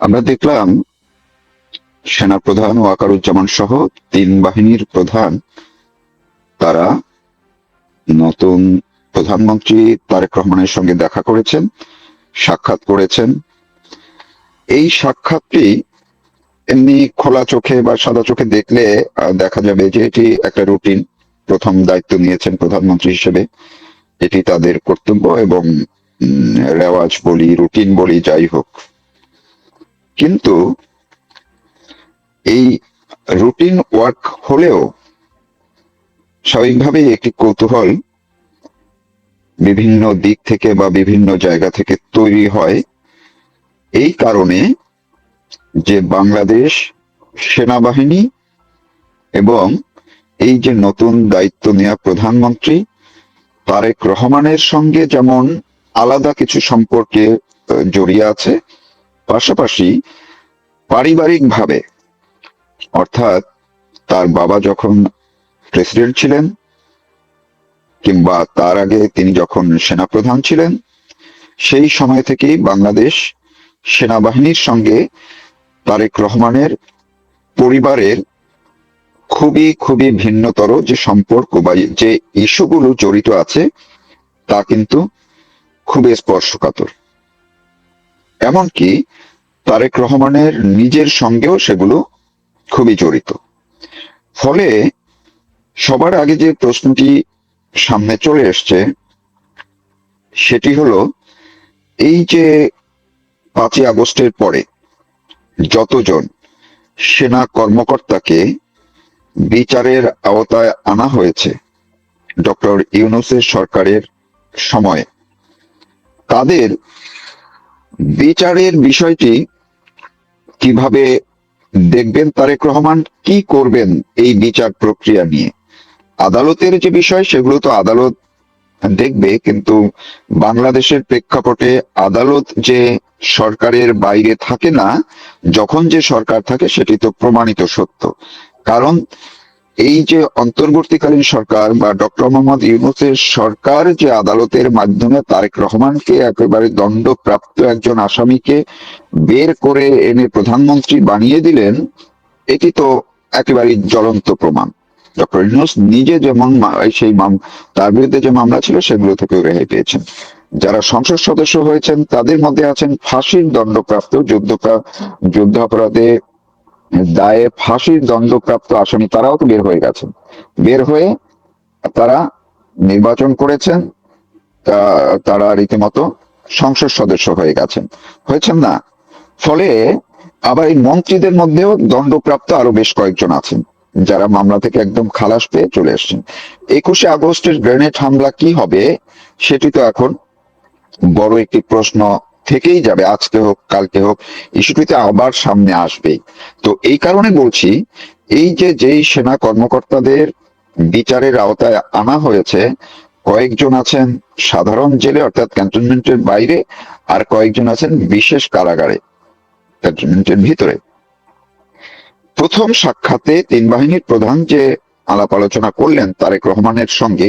আমরা দেখলাম সেনাপ্রধান ওয়াকারুজ্জামান সহ তিন বাহিনীর প্রধান তারা নতুন প্রধানমন্ত্রী তারেক রহমানের সঙ্গে দেখা করেছেন, সাক্ষাৎ করেছেন। এই সাক্ষাৎটি এমনি খোলা চোখে বা সাদা চোখে দেখলে দেখা যাবে যে এটি একটা রুটিন। প্রথম দায়িত্ব নিয়েছেন প্রধানমন্ত্রী হিসেবে। এটি তাদের কর্তব্য এবং রেওয়াজ বলি, রুটিন বলি, যাই হোক। কিন্তু এই রুটিন ওয়ার্ক হলেও স্বাভাবিকভাবেই একটি কৌতূহল বিভিন্ন দিক থেকে বা বিভিন্ন জায়গা থেকে তৈরি হয়। এই কারণে যে বাংলাদেশ সেনাবাহিনী এবং এই যে নতুন দায়িত্ব নেওয়া প্রধানমন্ত্রী তারেক রহমানের সঙ্গে যেমন আলাদা কিছু সম্পর্কে জড়িয়ে আছে পাশাপাশি পারিবারিকভাবে, অর্থাৎ তার বাবা যখন প্রেসিডেন্ট ছিলেন কিংবা তার আগে তিনি যখন সেনাপ্রধান ছিলেন, সেই সময় থেকেই বাংলাদেশ সেনাবাহিনীর সঙ্গে তারেক রহমানের পরিবারের খুবই খুবই ভিন্নতর যে সম্পর্ক বা যে ইস্যুগুলো জড়িত আছে, তা কিন্তু খুবই স্পর্শকাতর। এমনকি তারেক রহমানের নিজের সঙ্গেও সেগুলো খুবই জড়িত। ফলে সবার আগে যে প্রশ্নটি সামনে চলে এসছে, সেটি হলো, এই যে পাঁচই আগস্টের পরে যতজন সেনা কর্মকর্তাকে বিচারের আওতায় আনা হয়েছে, ডক্টর ইউনুসের সরকারের সময়ে, তাদের বিচারের বিষয়টি কীভাবে দেখবেন তারেক রহমান, কি করবেন এই বিচার প্রক্রিয়া নিয়ে? আদালতের যে বিষয়, সেগুলো তো আদালত দেখবে, কিন্তু বাংলাদেশের প্রেক্ষাপটে আদালত যে সরকারের বাইরে থাকে না, যখন যে সরকার থাকে, সেটি তো প্রমাণিত সত্য। কারণ এই যে অন্তর্বর্তীকালীন সরকার বা ডক্টর মোহাম্মদ ইউনুসের সরকার যে আদালতের মাধ্যমে তারেক রহমানকে একেবারে দণ্ডপ্রাপ্ত একজন আসামিকে বের করে এনে প্রধানমন্ত্রী বানিয়ে দিলেন, এটি তো একেবারে জ্বলন্ত প্রমাণ। ডক্টর ইউনুস নিজে যেমন সেই তার বিরুদ্ধে যে মামলা ছিল সেগুলো থেকেও রেহাই পেয়েছেন। যারা সংসদ সদস্য হয়েছেন, তাদের মধ্যে আছেন ফাঁসির দণ্ডপ্রাপ্ত যুদ্ধ যুদ্ধাপরাধে দায়ে ফাঁসির দণ্ডপ্রাপ্ত আসামি তারাও তো বের হয়ে গেছেন বের হয়ে তারা নির্বাচন করেছেন তারা রীতিমতো সংসদ সদস্য হয়ে গেছেন। হয়েছেন না। ফলে আবার এই মন্ত্রীদের মধ্যেও দণ্ডপ্রাপ্ত আরও বেশ কয়েকজন আছেন, যারা মামলা থেকে একদম খালাস পেয়ে চলে এসেছেন। একুশে আগস্টের গ্রেনেড হামলা কি হবে, সেটি তো এখন বড় একটি প্রশ্ন থেকেই যাবে, আজকে হোক, কালকে হোক ইস্যুটিতে আবার সামনে আসবেই তো এই কারণে বলছি, এই যে যেই সেনা কর্মকর্তাদের বিচারের আওতায় আনা হয়েছে, কয়েকজন আছেন সাধারণ জেলে, অর্থাৎ ক্যান্টনমেন্টের বাইরে, আর কয়েকজন আছেন বিশেষ কারাগারে, ক্যান্টনমেন্টের ভিতরে। প্রথম সাক্ষাতে তিন বাহিনীর প্রধান যে আলাপ আলোচনা করলেন, তারেক রহমানের সঙ্গে,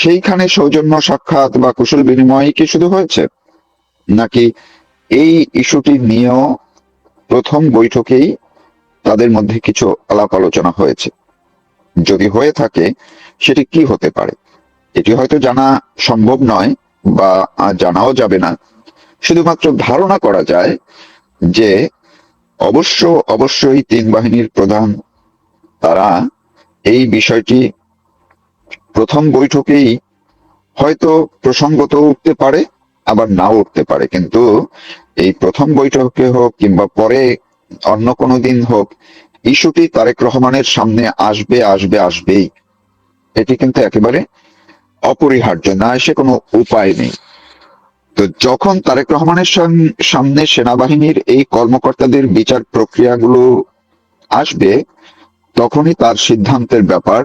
সেইখানে সৌজন্য সাক্ষাৎ বা কুশল বিনিময় কি শুধু হয়েছে? নাকি এই ইস্যুটি নিয়েও প্রথম বৈঠকেই তাদের মধ্যে কিছু আলাপ আলোচনা হয়েছে। যদি হয়ে থাকে, সেটি কি হতে পারে? এটি হয়তো জানা সম্ভব নয় বা জানাও যাবে না। শুধুমাত্র ধারণা করা যায় যে অবশ্য অবশ্যই তিন বাহিনীর প্রধান তারা এই বিষয়টি প্রথম বৈঠকেই হয়তো প্রসঙ্গত উঠতে পারে। আবার নাও উঠতে পারে। কিন্তু এই প্রথম বৈঠকে হোক কিংবা পরে অন্য কোনো দিন হোক, ইস্যুটি তারেক রহমানের সামনে আসবে আসবে, আসবেই। এটি কিন্তু একেবারে অপরিহার্য, না এসে কোনো উপায় নেই। তো যখন তারেক রহমানের সাম- সামনে সেনাবাহিনীর এই কর্মকর্তাদের বিচার প্রক্রিয়াগুলো আসবে, তখনই তার সিদ্ধান্তের ব্যাপার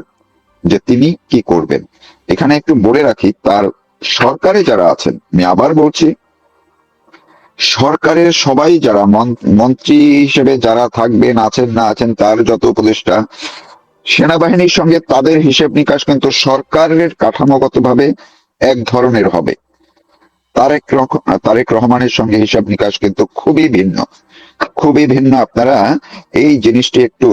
যে তিনি কি করবেন। এখানে একটু বলে রাখি, তার সরকারে যারা আছেন, আমি আবার বলছি, সরকারের সবাই যারা মন্ত্রী হিসেবে যারা থাকবেন, আছেন না আছেন, তার যত উপদেষ্টা, সেনাবাহিনীর সঙ্গে তাদের হিসেব নিকাশ কিন্তু সরকারের কাঠামোগতভাবে এক ধরনের হবে। তারেক তারেক রহমানের সঙ্গে হিসাব নিকাশ কিন্তু খুবই ভিন্ন। খুবই ভিন্ন আপনারা এই জিনিসটি একটু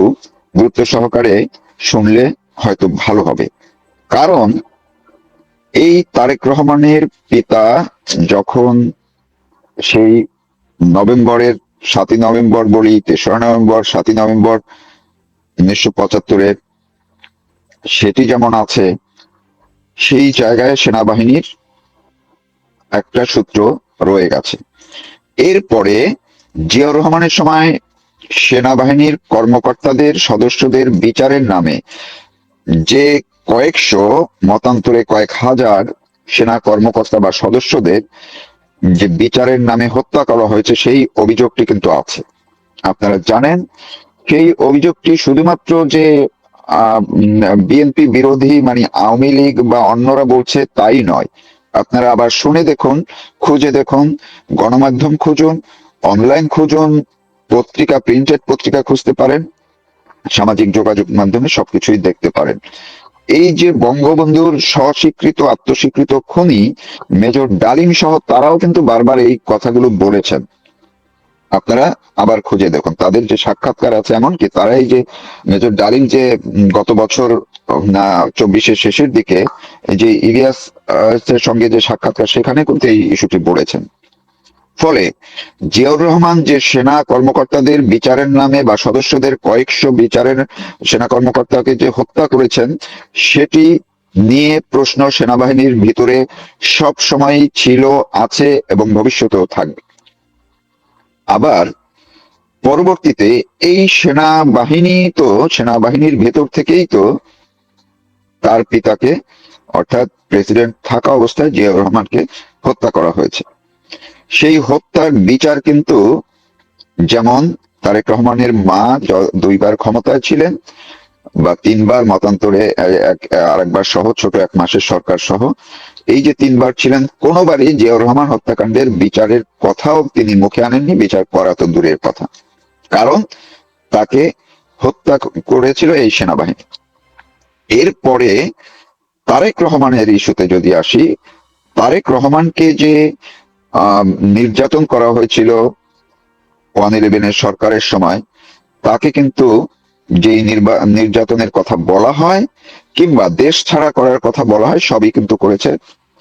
গুরুত্ব সহকারে শুনলে হয়তো ভালো হবে। কারণ এই তারেক রহমানের পিতা যখন সেই নভেম্বরের সাতই নভেম্বর বলি, তেসরা নভেম্বর, সাতই নভেম্বর উনিশশো পঁচাত্তরের, সেটি যেমন আছে, সেই জায়গায় সেনাবাহিনীর একটা সূত্র রয়ে গেছে। এরপরে জিয়াউর রহমানের সময় সেনাবাহিনীর কর্মকর্তাদের, সদস্যদের বিচারের নামে যে কয়েকশো মতান্তরে কয়েক হাজার সেনা কর্মকর্তা বা সদস্যদের যে বিচারের নামে হত্যা করা হয়েছে, সেই অভিযোগটি কিন্তু আছে। আপনারা জানেন, সেই অভিযোগটি শুধুমাত্র যে বিএনপি বিরোধী মানে আওয়ামী লীগ বা অন্যরা বলছে তাই নয়। আপনারা আবার শুনে দেখুন, খুঁজে দেখুন, গণমাধ্যম খুঁজুন, অনলাইন খুঁজুন, পত্রিকা, প্রিন্টেড পত্রিকা খুঁজতে পারেন, সামাজিক যোগাযোগ মাধ্যমে সবকিছুই দেখতে পারেন। এই যে বঙ্গবন্ধুর স্বস্বীকৃত, আত্মস্বীকৃত খনি, মেজর ডালিম সহ তারাও কিন্তু বারবার এই কথাগুলো বলেছেন। আপনারা আবার খুঁজে দেখুন। তাদের যে সাক্ষাৎকার আছে এমনকি তারা এই যে মেজর ডালিম যে গত বছর, না, চব্বিশের শেষের দিকে যে ইলিয়াস সঙ্গে যে সাক্ষাৎকার, সেখানে কিন্তু এই ইস্যুটি বলেছেন। ফলে জিয়াউর রহমান যে সেনা কর্মকর্তাদের বিচারের নামে বা সদস্যদের কয়েকশো বিচারের সেনা কর্মকর্তাকে যে হত্যা করেছেন, সেটি নিয়ে প্রশ্ন সেনাবাহিনীর ভিতরে সব সময় ছিল, আছে এবং ভবিষ্যতেও থাকবে। আবার পরবর্তীতে এই সেনাবাহিনী তো, সেনাবাহিনীর ভেতর থেকেই তো তার পিতাকে, অর্থাৎ প্রেসিডেন্ট থাকা অবস্থায় জিয়াউর রহমানকে হত্যা করা হয়েছে। সেই হত্যার বিচার কিন্তু যেমন তারেক রহমানের মা দুইবার ক্ষমতায় ছিলেন বা তিনবার মতান্তরে আরেকবার সহ, ছোট এক মাসের সরকার সহ, এই যে তিনবার ছিলেন, কোনোবারই জিয়াউর রহমান হত্যাকাণ্ডের বিচারের কথাও তিনি মুখে আনেননি, বিচার করা তো দূরের কথা। কারণ তাকে হত্যা করেছিল এই সেনাবাহিনী। এরপরে তারেক রহমানের ইস্যুতে যদি আসি, তারেক রহমানকে যে নির্যাতন করা হয়েছিল ওয়ান ইলেভেনের সরকারের সময়। তাকে কিন্তু নির্বা- নির্যাতনের কথা বলা হয় কিংবা দেশ ছাড়া করার কথা বলা হয়, সবই কিন্তু করেছে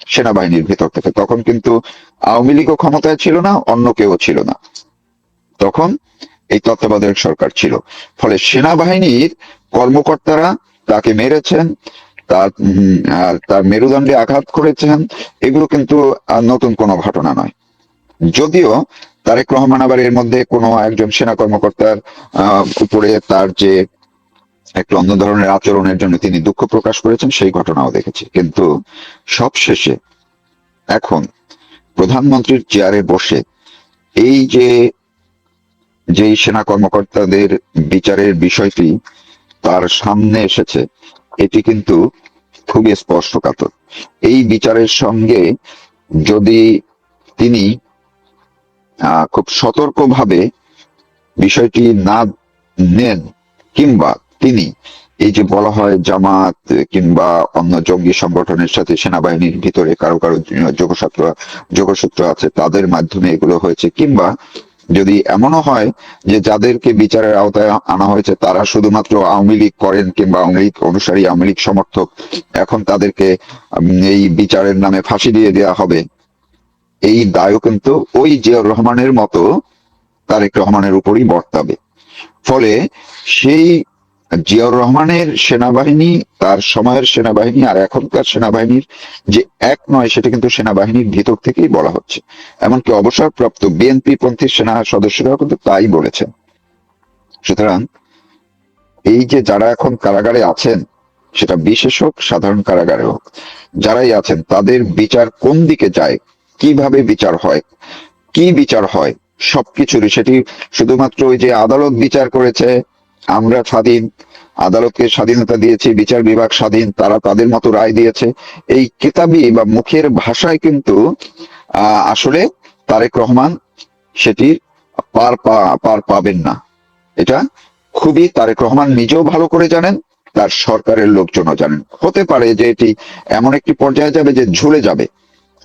সেনাবাহিনীর ভেতর থেকে। তখন কিন্তু আওয়ামী লীগও ক্ষমতায় ছিল না, অন্য কেউ ছিল না। তখন এই তত্ত্বাবধায়ক সরকার ছিল। ফলে সেনাবাহিনীর কর্মকর্তারা তাকে মেরেছেন তার তার মেরুদণ্ডে আঘাত করেছেন, এগুলো কিন্তু নতুন কোনো ঘটনা নয়। যদিও তারেক রহমান আবার এর মধ্যে কোনো একজন সেনা কর্মকর্তার উপরে তার যে একটা অন্য ধরনের আচরণের জন্য তিনি দুঃখ প্রকাশ করেছেন, সেই ঘটনাও দেখেছি। কিন্তু সবশেষে এখন প্রধানমন্ত্রীর চেয়ারে বসে এই যে, যেই সেনা কর্মকর্তাদের বিচারের বিষয়টি তার সামনে এসেছে এটি কিন্তু খুবই স্পষ্টকাতর এই বিচারের সঙ্গে যদি তিনি খুব সতর্কভাবে বিষয়টি না নেন, কিংবা তিনি এই যে বলা হয় জামাত কিংবা অন্য জঙ্গি সংগঠনের সাথে সেনাবাহিনীর ভিতরে কারও কারও যোগসূত্র যোগসূত্র আছে, তাদের মাধ্যমে এগুলো হয়েছে, কিংবা যদি এমনও হয় যে যাদেরকে বিচারের আওতায় আনা হয়েছে, তারা শুধুমাত্র আওয়ামী লীগ করেন কিংবা আওয়ামী লীগ অনুসারী, আওয়ামী লীগ সমর্থক, এখন তাদেরকে এই বিচারের নামে ফাঁসি দিয়ে দেওয়া হবে। এই দায়ও কিন্তু ওই জিয়াউর রহমানের মতো তারেক রহমানের উপরই বর্তাবে। ফলে সেই জিয়াউর রহমানের সেনাবাহিনী, তার সময়ের সেনাবাহিনী আর এখনকার সেনাবাহিনীর যে এক নয়, সেটা কিন্তু সেনাবাহিনীর ভিতর থেকেই বলা হচ্ছে। এমনকি অবসরপ্রাপ্ত বিএনপি পন্থী সেনা সদস্যরাও কিন্তু তাই বলেছেন। সুতরাং এই যে যারা এখন কারাগারে আছেন, সেটা বিশেষ হোক, সাধারণ কারাগারে হোক, যারাই আছেন, তাদের বিচার কোন দিকে যায়, কীভাবে বিচার হয়, কি বিচার হয়, সবকিছুরই সেটি শুধুমাত্র ওই যে আদালত বিচার করেছে আমরা স্বাধীন, আদালতকে স্বাধীনতা দিয়েছি, বিচার বিভাগ স্বাধীন, তারা তাদের মতো রায় দিয়েছে। এই কেতাবি বা মুখের ভাষায় কিন্তু আসলে তারেক রহমান সেটি পার পার পাবেন না। এটা খুবই তারেক রহমান নিজেও ভালো করে জানেন, তার সরকারের লোকজনও জানেন। হতে পারে যে এটি এমন একটি পর্যায়ে যাবে যে ঝুলে যাবে।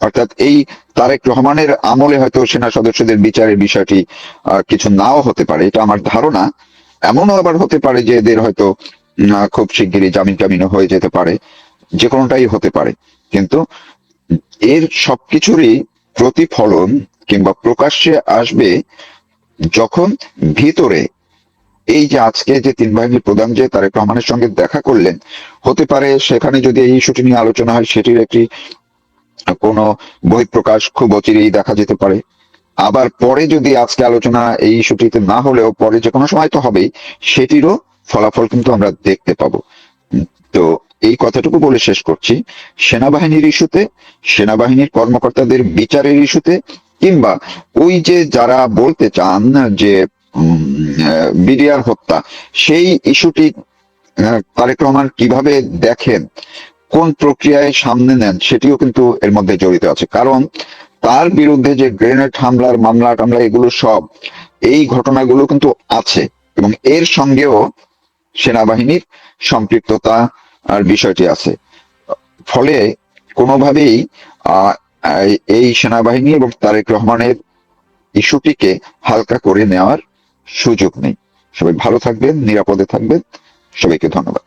অর্থাৎ এই তারেক রহমানের আমলে হয়তো সেনা সদস্যদের বিচারের বিষয়টি কিছু নাও হতে পারে, এটা আমার ধারণা। এমনও আবার হতে পারে যে এদের হয়তো খুব শিগগিরই জামিন টামিনও হয়ে যেতে পারে, যে কোনোটাই হতে পারে। কিন্তু এর সবকিছুরই প্রতিফলন কিংবা প্রকাশ্যে আসবে যখন ভিতরে এই যে আজকে যে তিন বাহিনীর প্রধান যে তারেক রহমানের সঙ্গে দেখা করলেন, হতে পারে সেখানে যদি এই ইস্যুটি নিয়ে আলোচনা হয়, সেটির একটি কোনো বহিঃপ্রকাশ খুব অচিরেই দেখা যেতে পারে। আবার পরে যদি আজকে আলোচনা এই ইস্যুটিতে না হলেও পরে যে কোনো সময় তো হবেই, সেটিরও ফলাফল কিন্তু আমরা দেখতে পাবো। তো এই কথাটুকু বলে শেষ করছি। সেনাবাহিনীর ইস্যুতে, সেনাবাহিনীর কর্মকর্তাদের বিচারের ইস্যুতে, কিংবা ওই যে যারা বলতে চান যে বিডিআর হত্যা, সেই ইস্যুটি তারেক রহমান কীভাবে দেখেন, কোন প্রক্রিয়ায় সামনে নেন, সেটিও কিন্তু এর মধ্যে জড়িত আছে। কারণ তার বিরুদ্ধে যে গ্রেনেড হামলার মামলা টামলা এগুলো সব, এই ঘটনাগুলো কিন্তু আছে এবং এর সঙ্গেও সেনাবাহিনীর সম্পৃক্ততা আর বিষয়টি আছে। ফলে কোনোভাবেই এই সেনাবাহিনী এবং তারেক রহমানের ইস্যুটিকে হালকা করে নেওয়ার সুযোগ নেই। সবাই ভালো থাকবেন, নিরাপদে থাকবেন। সবাইকে ধন্যবাদ।